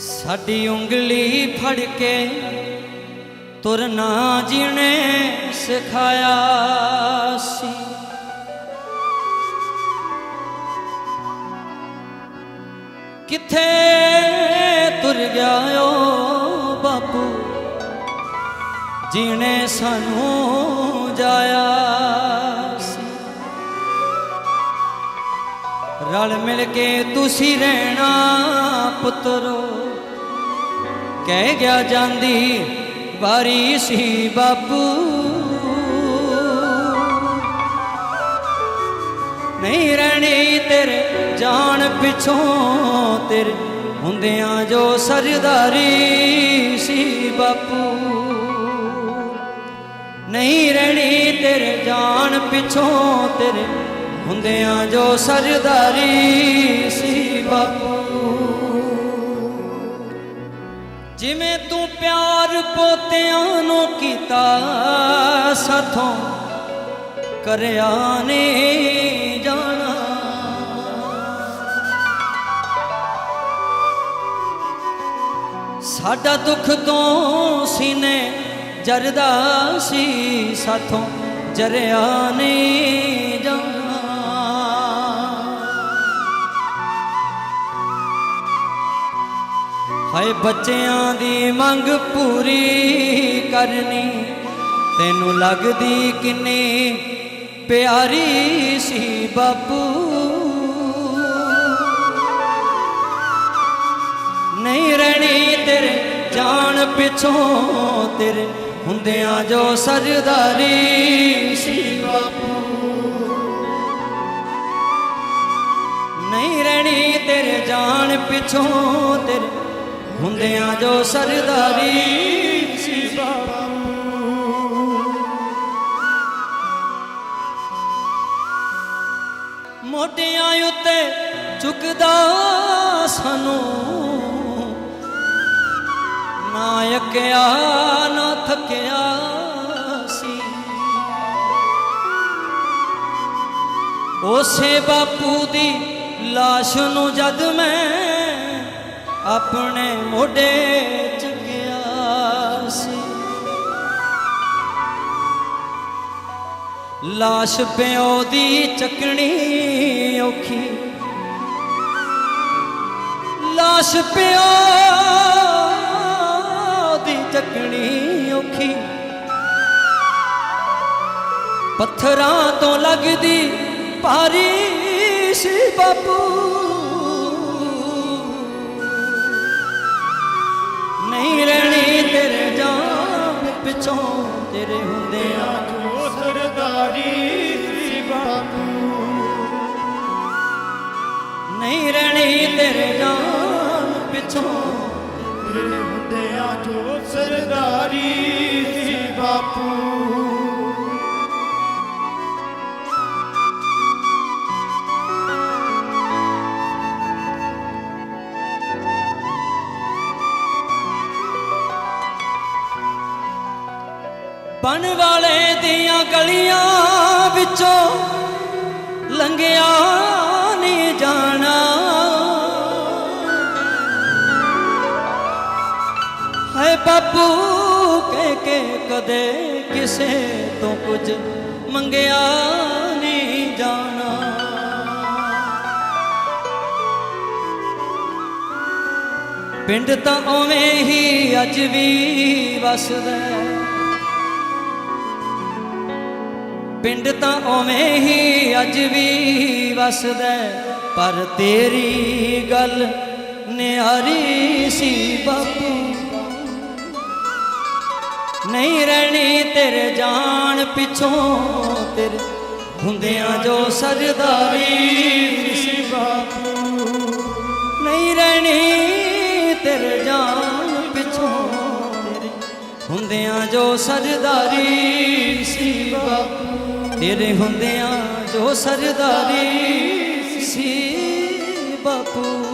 ਸਾਡੀ ਉਂਗਲੀ ਫੜ ਕੇ ਤੁਰਨਾ ਜੀਣੇ ਸਿਖਾਇਆ ਸੀ। ਕਿੱਥੇ ਤੁਰ ਗਿਆ ਓ ਬਾਪੂ? ਜੀਣੇ ਸਾਨੂੰ ਜਾਇਆ ਸੀ। ਰਲ ਮਿਲ ਕੇ ਤੁਸੀਂ ਰਹਿਣਾ ਪੁੱਤਰੋ। ਕਹਿ ਗਿਆ ਜਾਂਦੀ ਵਾਰੀ ਸੀ ਬਾਪੂ। ਨਹੀਂ ਰਹਿਣੀ ਤੇਰੇ ਜਾਣ ਪਿਛੋਂ ਤੇਰੇ ਹੁੰਦਿਆਂ ਜੋ ਸਰਦਾਰੀ ਸੀ ਬਾਪੂ। ਨਹੀਂ ਰਹਿਣੀ ਤੇਰੇ ਜਾਣ ਪਿਛੋਂ ਤੇਰੇ ਹੁੰਦਿਆਂ ਜੋ ਸਰਦਾਰੀ ਸੀ ਬਾਪੂ। ਜਿਵੇਂ ਤੂੰ ਪਿਆਰ ਪੋਤਿਆਂ ਨੂੰ ਕੀਤਾ, ਸਾਥੋਂ ਕਰਿਆ ਨੇ ਜਾਣਾ। ਸਾਡਾ ਦੁੱਖ ਤੋਂ ਸੀਨੇ ਜਰਦਾ ਸੀ, ਸਾਥੋਂ ਜਰਿਆ ਨੇ ਹਾਏ ਬੱਚਿਆਂ ਦੀ ਮੰਗ ਪੂਰੀ ਕਰਨੀ, ਤੈਨੂੰ ਲੱਗਦੀ ਕਿੰਨੀ ਪਿਆਰੀ ਸੀ ਬਾਪੂ। ਨਹੀਂ ਰਹਿਣੀ ਤੇਰੇ ਜਾਣ ਪਿਛੋਂ ਤੇਰੇ ਹੁੰਦਿਆਂ ਜੋ ਸਰਦਾਰੀ ਸੀ ਬਾਪੂ। ਨਹੀਂ ਰਹਿਣੀ ਤੇਰੇ ਜਾਣ ਪਿਛੋਂ ਤੇਰੇ ਹੁੰਦਿਆਂ ਜੋ ਸਰਦਾਰੀ ਸੀ ਮੋਢਿਆਂ ਉੱਤੇ ਝੁਕਦਾ ਸਾਨੂੰ। ਨਾ ਯਕਿਆ ਨਾ ਥੱਕਿਆ ਸੀ। ਉਸੇ ਬਾਪੂ ਦੀ লাশ ਨੂੰ ਜਦ ਮੈਂ ਆਪਣੇ ਮੋਢੇ ਚੁੱਕਿਆ ਸੀ। ਲਾਸ਼ ਪਿਓ ਦੀ ਚੱਕਣੀ ਔਖੀ। ਲਾਸ਼ ਪਿਓ ਦੀ ਚੱਕਣੀ ਔਖੀ। ਪੱਥਰਾਂ ਤੋਂ ਲੱਗਦੀ ਭਾਰੀ ਬਾਪੂ। ਜਾਨ ਤੇਰੇ ਹੁੰਦਿਆਂ ਜੋ ਸਰਦਾਰੀ ਸੀ ਬਾਪੂ। ਨਹੀਂ ਰਹਿਣੀ ਤੇਰੇ ਜਾਨ ਪਿਛੋਂ ਤੇਰੇ ਹੁੰਦਿਆਂ ਜੋ ਸਰਦਾਰੀ ਸੀ ਬਾਪੂ। ਬਣ ਵਾਲੇ ਦੀਆਂ ਗਲੀਆਂ ਵਿੱਚੋਂ ਲੰਘਿਆ ਨਹੀਂ ਜਾਣਾ। ਹੈ ਬਾਪੂ, ਕਹਿ ਕੇ ਕਦੇ ਕਿਸੇ ਤੋਂ ਕੁਝ ਮੰਗਿਆ ਨਹੀਂ ਜਾਣਾ। ਪਿੰਡ ਤਾਂ ਉਵੇਂ ਹੀ ਅੱਜ ਵੀ ਵਸਦਾ ਪਿੰਡ ਤਾਂ ਉਵੇਂ ਹੀ ਅੱਜ ਵੀ ਵਸਦਾ ਪਰ ਤੇਰੀ ਗੱਲ ਨਿਆਰੀ ਸੀ ਬਾਪੂ। ਨਹੀਂ ਰਹਿਣੀ ਤੇਰੇ ਜਾਣ ਪਿੱਛੋਂ ਤੇਰੇ ਹੁੰਦਿਆਂ ਜੋ ਸਰਦਾਰੀ ਸੀ ਬਾਪੂ। ਨਹੀਂ ਰਹਿਣੀ ਤੇਰੇ ਜਾਨ ਪਿੱਛੋਂ ਤੇਰੇ ਹੁੰਦਿਆਂ ਜੋ ਸਰਦਾਰੀ ਸੀ ਬਾਪੂ। ਤੇਰੇ ਹੁੰਦਿਆਂ ਜੋ ਸਰਦਾਰੀ ਸੀ ਬਾਪੂ।